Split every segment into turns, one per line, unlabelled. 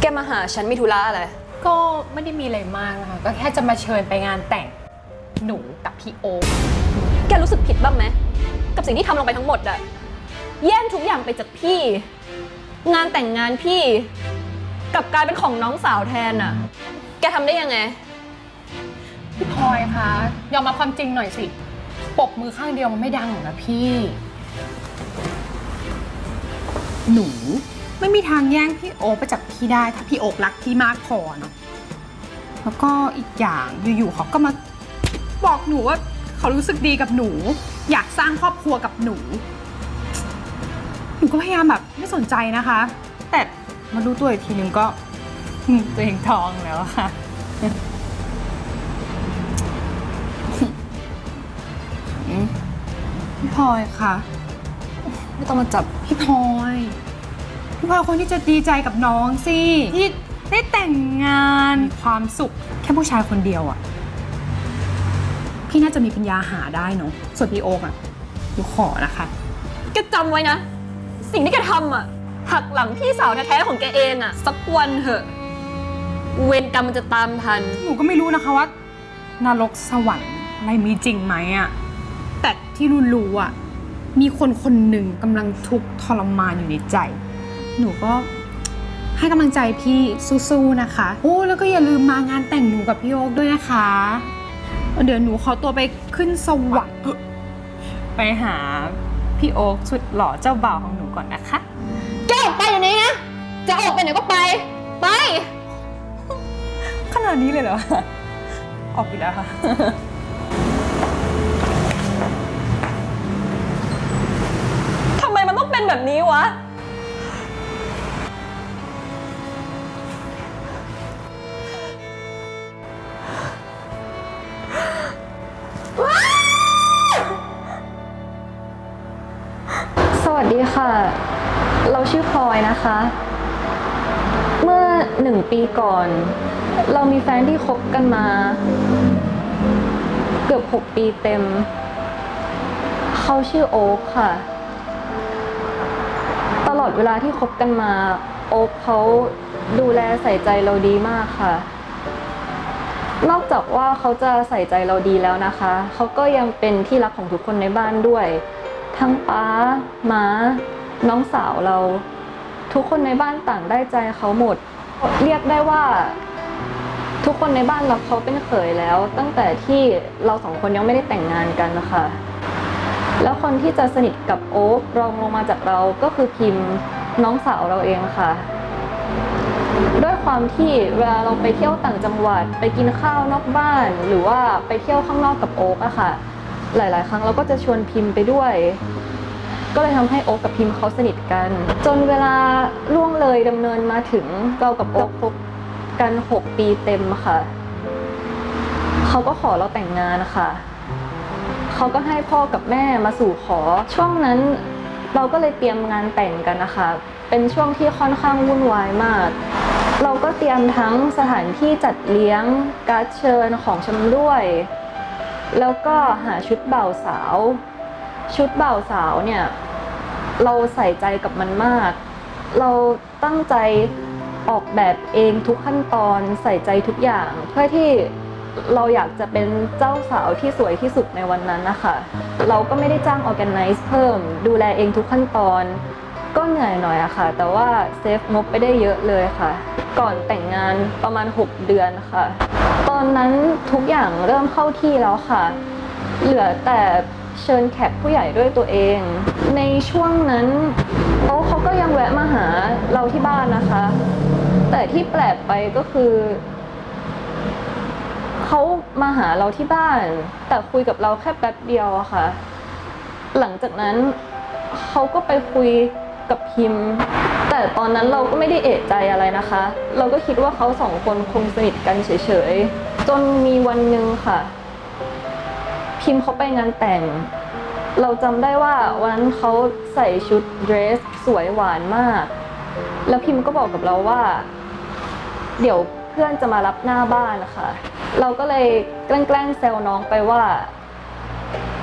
แกมาหาฉันมีธุระอะไร
ก็ไม่ได้มีอะไรมากนะคะ ก็แค่จะมาเชิญไปงานแต่งหนูกับพี่โอ๊ค
แกรู้สึกผิดบ้างไหม กับสิ่งที่ทำลงไปทั้งหมดอะแย่งทุกอย่างไปจากพี่ งานแต่งงานพี่กลับกลายเป็นของน้องสาวแทนอะแกทำได้ยังไง
พี่พลอยคะยอมรับความจริงหน่อยสิปรบมือข้างเดียวมันไม่ดังหรอกนะพี่ หนู ไม่มีทางแย่งพี่โอ๊คไปจากพี่ได้ถ้าพี่โอ๊ครักพี่มากพอเนาะแล้วก็อีกอย่างอยู่ๆเขาก็มาบอกหนูว่าเขารู้สึกดีกับหนู อยากสร้างครอบครัวกับหนู หนูก็พยายามแบบไม่สนใจนะคะ แต่มารู้ตัวอีกทีนึงก็ตัวเองทองแล้วค่ะ พี่พลอยค่ะ
ไม่ต้องมาจับ
พี่พลอย พี่พลอยคนที่จะดีใจกับน้องสิที่ได้แต่งงานความสุขแค่ผู้ชายคนเดียวอะพี่น่าจะมีปัญญาหาได้เนอะส่วนพี่โอ๊กอะหนูขอนะคะ
แกจำไว้นะ สิ่งที่แกทำอะหักหลังพี่สาวแท้ๆของแกเองอะสักวันเถอะ เวรกรรมมันจะตามทัน
หนูก็ไม่รู้นะคะว่านรกสวรรค์อะไรมีจริงไหมอะแต่ที่รู้รู้อะมีคนคนหนึ่งกำลังทุกข์ทรมานอยู่ในใจ หนูก็ให้กำลังใจพี่สู้ๆนะคะโอ้แล้วก็อย่าลืมมางานแต่งหนูกับพี่โอ๊คด้วยนะคะ เดี๋ยวหนูขอตัวไปขึ้นสวรรค์ไปหาพี่โอ๊คสุดหล่อเจ้าบ่าวของหนูก่อนนะคะ
แกออกไปอยู่นี้นะ จะออกไปไหนก็ไป ไป
ขนาดนี้เลยเหรอ ออกไปแล้วค่ะ
ทำไมมันต้องเป็นแบบนี้วะ ดีค่ะ เราชื่อพลอยนะคะ เมื่อหนึ่งปีก่อน เรามีแฟนที่คบกันมา เกือบหกปีเต็ม เขาชื่อโอ๊คค่ะ ตลอดเวลาที่คบกันมา โอ๊คเขาดูแลใส่ใจเราดีมากค่ะ นอกจากว่าเขาจะใส่ใจเราดีแล้วนะคะ เขาก็ยังเป็นที่รักของทุกคนในบ้านด้วย ทั้งป้าม้าน้องสาวเรา ทุกคนในบ้านต่างได้ใจเขาหมด เรียกได้ว่า ทุกคนในบ้านเราเขาเป็นเขยแล้ว ตั้งแต่ที่เราสองคนยังไม่ได้แต่งงานกันนะคะแล้วคนที่จะสนิทกับโอ๊ครองลงมาจากเราก็คือพิมพ์น้องสาวเราเองค่ะ ด้วยความที่เวลาเราไปเที่ยวต่างจังหวัด ไปกินข้าวนอกบ้าน หรือว่าไปเที่ยวข้างนอกกับโอ๊คอะค่ะ หลาย ๆ ครั้งเราก็จะชวนพิมพ์ไปด้วย ก็เลยทำให้โอ๊คกับพิมพ์เขาสนิทกัน จนเวลาล่วงเลยดำเนินมาถึงเรากับโอ๊คคบกัน6ปีเต็มค่ะ เขาก็ขอเราแต่งงานค่ะ เขาก็ให้พ่อกับแม่มาสู่ขอ ช่วงนั้นเราก็เลยเตรียมงานแต่งกันนะคะ เป็นช่วงที่ค่อนข้างวุ่นวายมาก เราก็เตรียมทั้งสถานที่จัดเลี้ยงการ์ดเชิญของชำร่วย แล้วก็หาชุดบ่าวสาว ชุดบ่าวสาวเนี่ย เราใส่ใจกับมันมาก เราตั้งใจออกแบบเองทุกขั้นตอนใส่ใจทุกอย่าง เพื่อที่เราอยากจะเป็นเจ้าสาวที่สวยที่สุดในวันนั้นนะคะ เราก็ไม่ได้จ้างออแกไนซ์เพิ่ม ดูแลเองทุกขั้นตอน ก็เหนื่อยหน่อยอะค่ะ แต่ว่าเซฟงบไปได้เยอะเลยค่ะ ก่อนแต่งงานประมาณ 6 เดือนค่ะ ตอนนั้นทุกอย่างเริ่มเข้าที่แล้วค่ะ เหลือแต่เชิญแขกผู้ใหญ่ด้วยตัวเอง ในช่วงนั้นโอ้เขาก็ยังแวะมาหาเราที่บ้านนะคะ แต่ที่แปลกไปก็คือเขามาหาเราที่บ้าน แต่คุยกับเราแค่แป๊บเดียวอะค่ะ หลังจากนั้นเขาก็ไปคุยกับพิมพ์ แต่ตอนนั้นเราก็ไม่ได้เอะใจอะไรนะคะ เราก็คิดว่าเขาสองคนคงสนิทกันเฉยๆ จนมีวันหนึ่งค่ะ พิมพ์เขาไปงานแต่ง เราจำได้ว่าวันนั้นเขาใส่ชุดเดรส สวยหวานมาก แล้วพิมพ์ก็บอกกับเราว่า เดี๋ยวเพื่อนจะมารับหน้าบ้านนะคะ เราก็เลยแกล้งแซวน้องไปว่า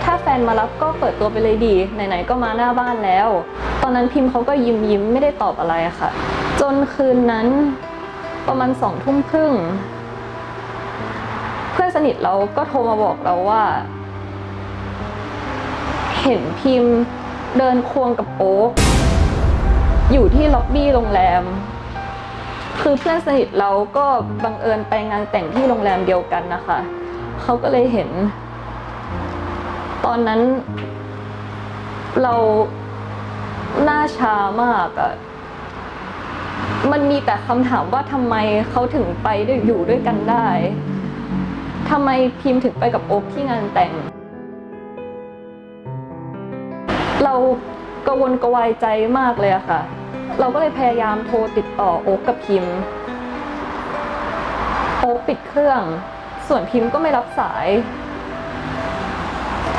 ถ้าแฟนมารับก็เปิดตัวไปเลยดี ไหนๆก็มาหน้าบ้านแล้ว ตอนนั้นพิมพ์เขาก็ยิ้มยิ้มไม่ได้ตอบอะไรค่ะ จนคืนนั้นประมาณสองทุ่มครึ่ง เพื่อนสนิทเราก็โทรมาบอกเราว่า เห็นพิมพ์เดินควงกับโอ๊กอยู่ที่ล็อบบี้โรงแรม คือเพื่อนสนิทเราก็บังเอิญไปงานแต่งที่โรงแรมเดียวกันนะคะ เขาก็เลยเห็น ตอนนั้น เราหน้าชามากอะมันมีแต่คำถามว่าทำไมเขาถึงไปด้วยอยู่ด้วยกันได้ทำไมพิมพ์ถึงไปกับโอ๊คที่งานแต่ง เรากระวนกวายใจมากเลยอะค่ะ เราก็เลยพยายามโทรติดต่อโอ๊คกับพิมพ์โอ๊คปิดเครื่อง ส่วนพิมพ์ก็ไม่รับสาย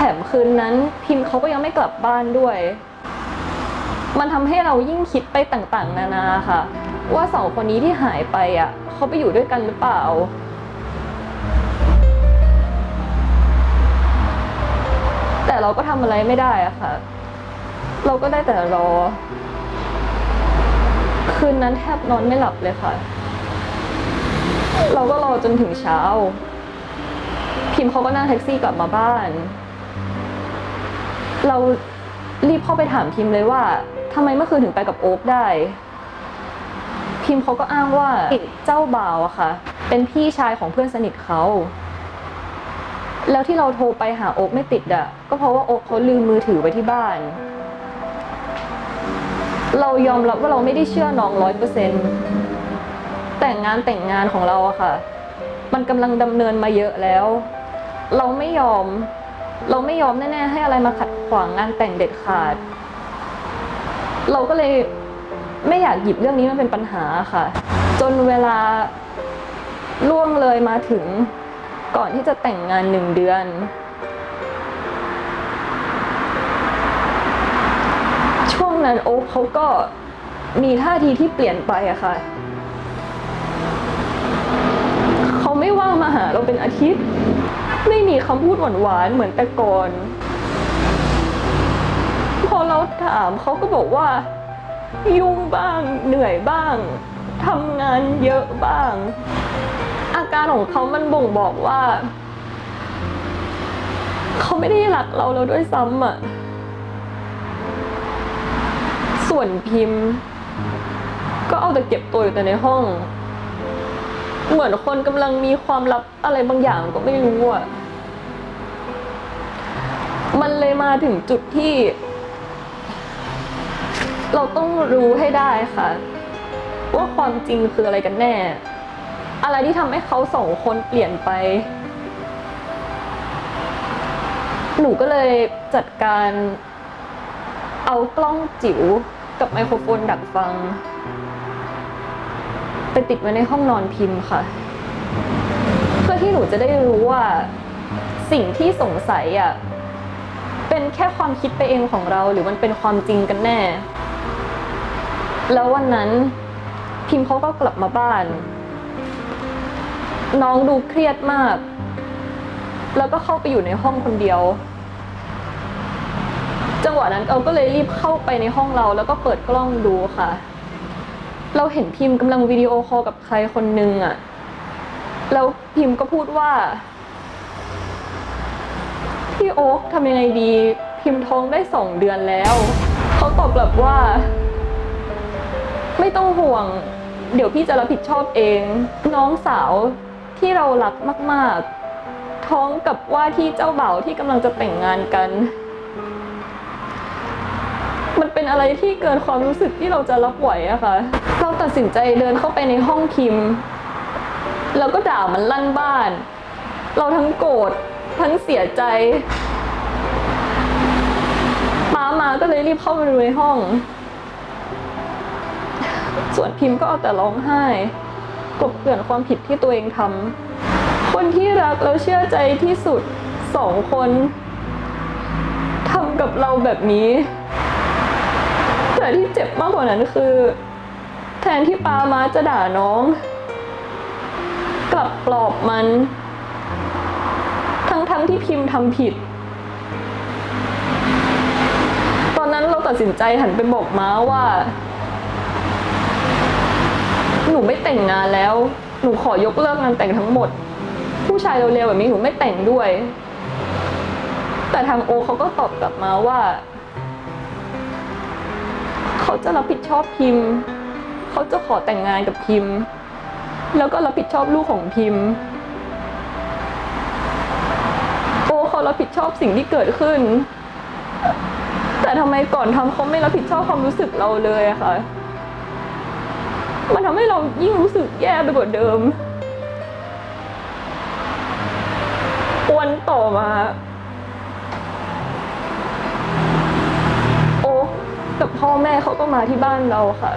แถมคืนนั้นพิมพ์เขาก็ยังไม่กลับบ้านด้วย มันทำให้เรายิ่งคิดไปต่างๆ นานาค่ะ ว่าสองคนนี้ที่หายไปอะเขาไปอยู่ด้วยกันหรือเปล่า แต่เราก็ทำอะไรไม่ได้อะค่ะ เราก็ได้แต่รอ คืนนั้นแทบนอนไม่หลับเลยค่ะ เราก็รอจนถึงเช้า พิมพ์เขาก็นั่งแท็กซี่กลับมาบ้าน เรารีบเข้าไปถามพิมพ์เลยว่าทำไมเมื่อคืนถึงไปกับโอ๊คได้ พิมพ์เขาก็อ้างว่าเจ้าบ่าวอะค่ะ เป็นพี่ชายของเพื่อนสนิทเขาแล้วที่เราโทรไปหาโอ๊คไม่ติดอะก็เพราะว่าโอ๊คเขาลืมมือถือไว้ที่บ้าน เรายอมรับว่าเราไม่ได้เชื่อน้องร้อยเปอร์เซ็นต์แต่งงานแต่งงานของเราอะค่ะ มันกำลังดำเนินมาเยอะแล้ว เราไม่ยอม เราไม่ยอมแน่ๆให้อะไรมาขัดขวางงานแต่งเด็ดขาด เราก็เลยไม่อยากหยิบเรื่องนี้มาเป็นปัญหาค่ะ จนเวลาล่วงเลยมาถึงก่อนที่จะแต่งงานหนึ่งเดือน ช่วงนั้นโอ๊คเขาก็มีท่าทีที่เปลี่ยนไปอะค่ะเขาไม่ว่างมาหาเราเป็นอาทิตย์ มีคำพูดหวานๆเหมือนแต่ก่อน พอเราถามเขาก็บอกว่า ยุ่งบ้างเหนื่อยบ้างทำงานเยอะบ้าง อาการของเขามันบ่งบอกว่าเขาไม่ได้รักเราแล้วด้วยซ้ำอะส่วนพิมพ์ ก็เอาแต่เก็บตัวอยู่แต่ในห้อง เหมือนคนกำลังมีความลับอะไรบางอย่างก็ไม่รู้อะ มันเลยมาถึงจุดที่ เราต้องรู้ให้ได้ค่ะ ว่าความจริงคืออะไรกันแน่ อะไรที่ทำให้เขาสองคนเปลี่ยนไป หนูก็เลยจัดการเอากล้องจิ๋วกับไมโครโฟนดักฟัง ไปติดไว้ในห้องนอนพิมพ์ค่ะ เพื่อที่หนูจะได้รู้ว่าสิ่งที่สงสัยอะ เป็นแค่ความคิดไปเองของเราหรือมันเป็นความจริงกันแน่ แล้ววันนั้นพิมพ์เขาก็กลับมาบ้าน น้องดูเครียดมาก แล้วก็เข้าไปอยู่ในห้องคนเดียว จังหวะนั้นเราก็เลยรีบเข้าไปในห้องเรา แล้วก็เปิดกล้องดูค่ะ เราเห็นพิมพ์กำลังวิดีโอคอลกับใครคนนึงอะแล้วพิมพ์ก็พูดว่า พี่โอ๊คทำยังไงดี พิมพ์ท้องได้สองเดือนแล้ว เขาตอบกลับว่า ไม่ต้องห่วง เดี๋ยวพี่จะรับผิดชอบเอง น้องสาวที่เรารักมาก ๆ ท้องกับว่าที่เจ้าบ่าวที่กำลังจะแต่งงานกัน มันเป็นอะไรที่เกินความรู้สึกที่เราจะรับไหวอะค่ะ เราตัดสินใจเดินเข้าไปในห้องพิมพ์ แล้วก็ด่ามันลั่นบ้าน เราทั้งโกรธ ทั้งเสียใจป้ามาก็เลยรีบเข้ามาดูในห้อง ส่วนพิมพ์ก็เอาแต่ร้องไห้กลบเกลื่อนความผิดที่ตัวเองทำคนที่รักแล้วเชื่อใจที่สุดสองคนทำกับเราแบบนี้ แต่ที่เจ็บมากกว่านั้นคือ แทนที่ปามาจะด่าน้อง กลับปลอบมัน ทั้งที่พิมพ์ทำผิด ตอนนั้นเราตัดสินใจหันไปบอกม้าว่า หนูไม่แต่งงานแล้ว หนูขอยกเลิกงานแต่งทั้งหมด ผู้ชายเร็วๆแบบนี้หนูไม่แต่งด้วย แต่ทางโอเขาก็ตอบกลับมาว่า เขาจะรับผิดชอบพิมพ์ เขาจะขอแต่งงานกับพิมพ์ แล้วก็รับผิดชอบลูกของพิมพ์ โอ เขารับผิดชอบสิ่งที่เกิดขึ้น แต่ทำไมก่อนทำเขาไม่รับผิดชอบความรู้สึกเราเลยอะคะมันทำให้เรายิ่งรู้สึกแย่ไปกว่าเดิมวันต่อมา โอ้กับพ่อแม่เขาก็มาที่บ้านเราค่ะ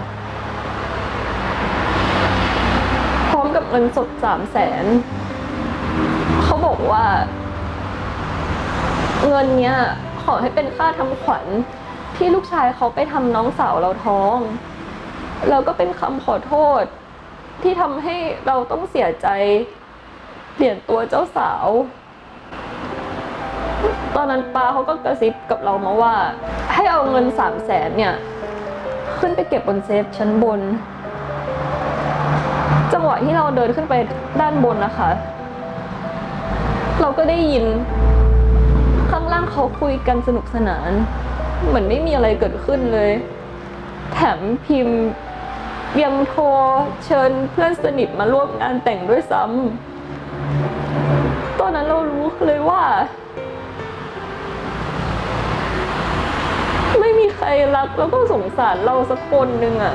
พร้อมกับเงินสดสามแสนเขาบอกว่า เงินเนี้ยขอให้เป็นค่าทำขวัญที่ลูกชายเขาไปทำน้องสาวเราท้อง แล้วก็เป็นคำขอโทษ ที่ทำให้เราต้องเสียใจเปลี่ยนตัวเจ้าสาว ตอนนั้นป้าเขาก็กระซิบกับเรามาว่า ให้เอาเงินสามแสนเนี่ย ขึ้นไปเก็บบนเซฟชั้นบน จังหวะที่เราเดินขึ้นไปด้านบนนะคะ เราก็ได้ยินางล่างเขาคุยกันสนุกสนาน เหมือนไม่มีอะไรเกิดขึ้นเลย แถมพิมพ์ยังโทรเชิญเพื่อนสนิทมาร่วมงานแต่งด้วยซ้ำตอนนั้นเรารู้เลยว่า ไม่มีใครรักแล้วก็สงสารเราสักคนหนึ่งอะ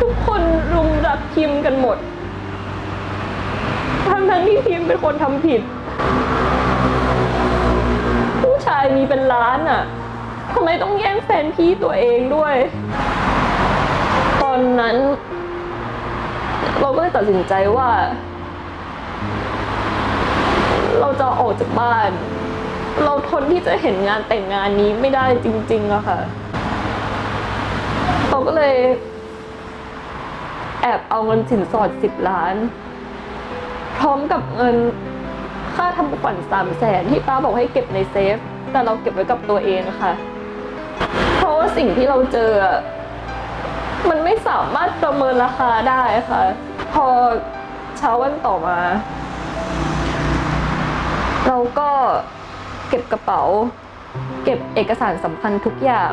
ทุกคนรุมรักพิมพ์กันหมดทั้งทั้งที่พิมพ์เป็นคนทำผิด ผู้ชายมีเป็นล้านอะ่ะทำไมต้องแย่งแฟนพี่ตัวเองด้วย ตอนนั้น เราก็เลยตัดสินใจว่า เราจะออกจากบ้าน เราทนที่จะเห็นงานแต่งงานนี้ไม่ได้จริงๆอะค่ะ เราก็เลย แอบเอาเงินสินสอดสิบล้าน พร้อมกับเงิน ค่าทำขวัญสามแสนที่ป้าบอกให้เก็บในเซฟ แต่เราเก็บไว้กับตัวเองค่ะ เพราะว่าสิ่งที่เราเจอ มันไม่สามารถประเมินราคาได้ค่ะ พอเช้าวันต่อมา เราก็เก็บกระเป๋า เก็บเอกสารสำคัญทุกอย่าง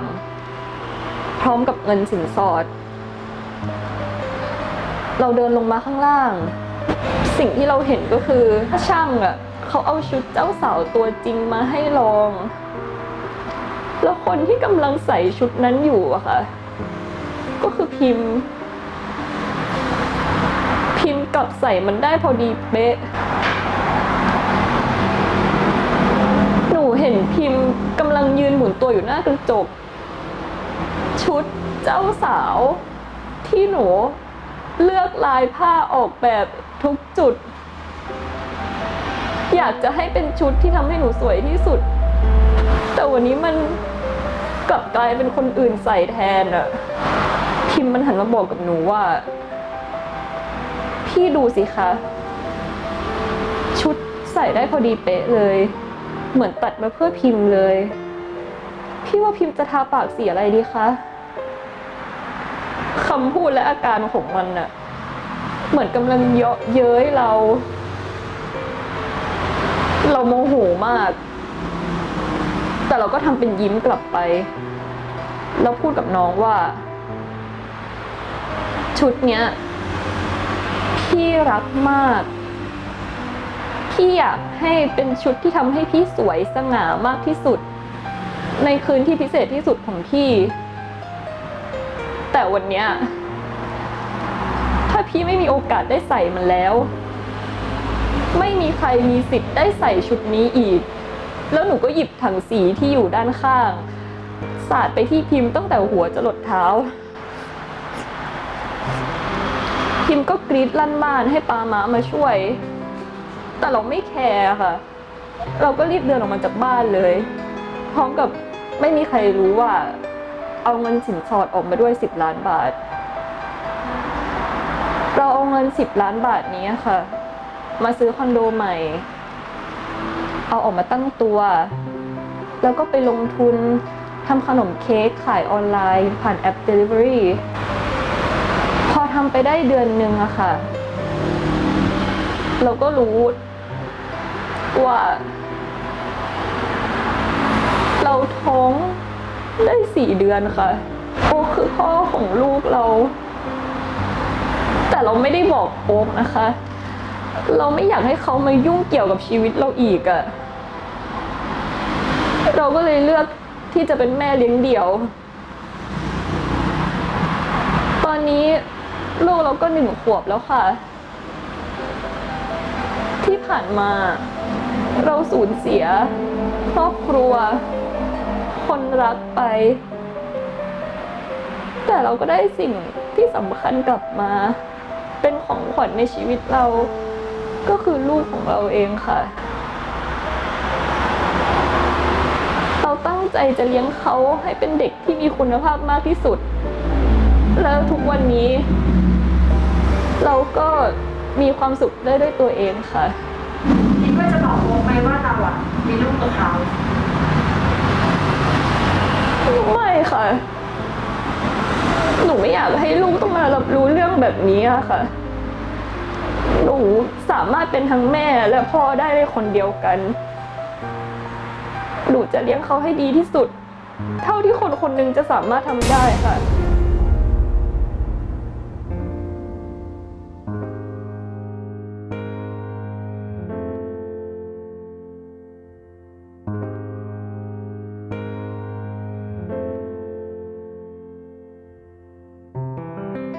พร้อมกับเงินสินสอด เราเดินลงมาข้างล่าง สิ่งที่เราเห็นก็คือช่างอะ เขาเอาชุดเจ้าสาวตัวจริงมาให้ลอง แล้วคนที่กำลังใส่ชุดนั้นอยู่อะค่ะ ก็คือพิมพ์ พิมพ์กลับใส่มันได้พอดีเป๊ะ หนูเห็นพิมพ์กำลังยืนหมุนตัวอยู่หน้ากระจก ชุดเจ้าสาวที่หนูเลือกลายผ้าออกแบบทุกจุด อยากจะให้เป็นชุดที่ทำให้หนูสวยที่สุด แต่วันนี้มันกลับกลายเป็นคนอื่นใส่แทนอะพิมพ์มันหันมาบอกกับหนูว่า พี่ดูสิคะ ชุดใส่ได้พอดีเป๊ะเลย เหมือนตัดมาเพื่อพิมพ์เลย พี่ว่าพิมพ์จะทาปากสีอะไรดีคะคำพูดและอาการของมันน่ะเหมือนกำลังเยาะเย้ยเรา เราโมโหมาก แต่เราก็ทำเป็นยิ้มกลับไป แล้วพูดกับน้องว่า ชุดเนี้ยพี่รักมาก พี่อยากให้เป็นชุดที่ทำให้พี่สวยสง่ามากที่สุด ในคืนที่พิเศษที่สุดของพี่ แต่วันเนี้ยถ้าพี่ไม่มีโอกาสได้ใส่มันแล้ว ไม่มีใครมีสิทธิ์ได้ใส่ชุดนี้อีก แล้วหนูก็หยิบถังสีที่อยู่ด้านข้าง สาดไปที่พิมพ์ตั้งแต่หัวจรดเท้า พิมพ์ก็กรีดลั่นบ้านให้ปามามาช่วย แต่เราไม่แคร์ค่ะ เราก็รีบเดินออกมาจากบ้านเลย พร้อมกับไม่มีใครรู้ว่า เอาเงินสินสอดออกมาด้วย10ล้านบาท เราเอาเงิน10ล้านบาทนี้ค่ะ มาซื้อคอนโดใหม่ เอาออกมาตั้งตัว แล้วก็ไปลงทุนทำขนมเค้กขายออนไลน์ ผ่านแอป Delivery ำไปได้เดือนหนึ่งอะค่ะ เราก็รู้ว่า เราท้องได้สี่เดือนค่ะ โอ๊คคือพ่อของลูกเรา แต่เราไม่ได้บอกโอ๊คนะคะ เราไม่อยากให้เขามายุ่งเกี่ยวกับชีวิตเราอีกอะเราก็เลยเลือกที่จะเป็นแม่เลี้ยงเดี่ยว ตอนนี้ลูกเราก็หนึ่งขวบแล้วค่ะ ที่ผ่านมา เราสูญเสีย ครอบครัว คนรักไป แต่เราก็ได้สิ่งที่สำคัญกลับมา เป็นของขวัญในชีวิตเรา ก็คือลูกของเราเองค่ะ เราตั้งใจจะเลี้ยงเขาให้เป็นเด็กที่มีคุณภาพมากที่สุด แล้วทุกวันนี้ เราก็มีความสุขได้ด้วยตัวเองค่ะ
คิดว่าจะบอกโอ๊คไหมว่าเราอะมีลูกกับเขา
ไม่ค่ะ หนูไม่อยากให้ลูกต้องมารับรู้เรื่องแบบนี้อะค่ะ หนูสามารถเป็นทั้งแม่และพ่อได้ในคนเดียวกัน หนูจะเลี้ยงเขาให้ดีที่สุด เท่าที่คนคนหนึงจะสามารถทำได้ค่ะ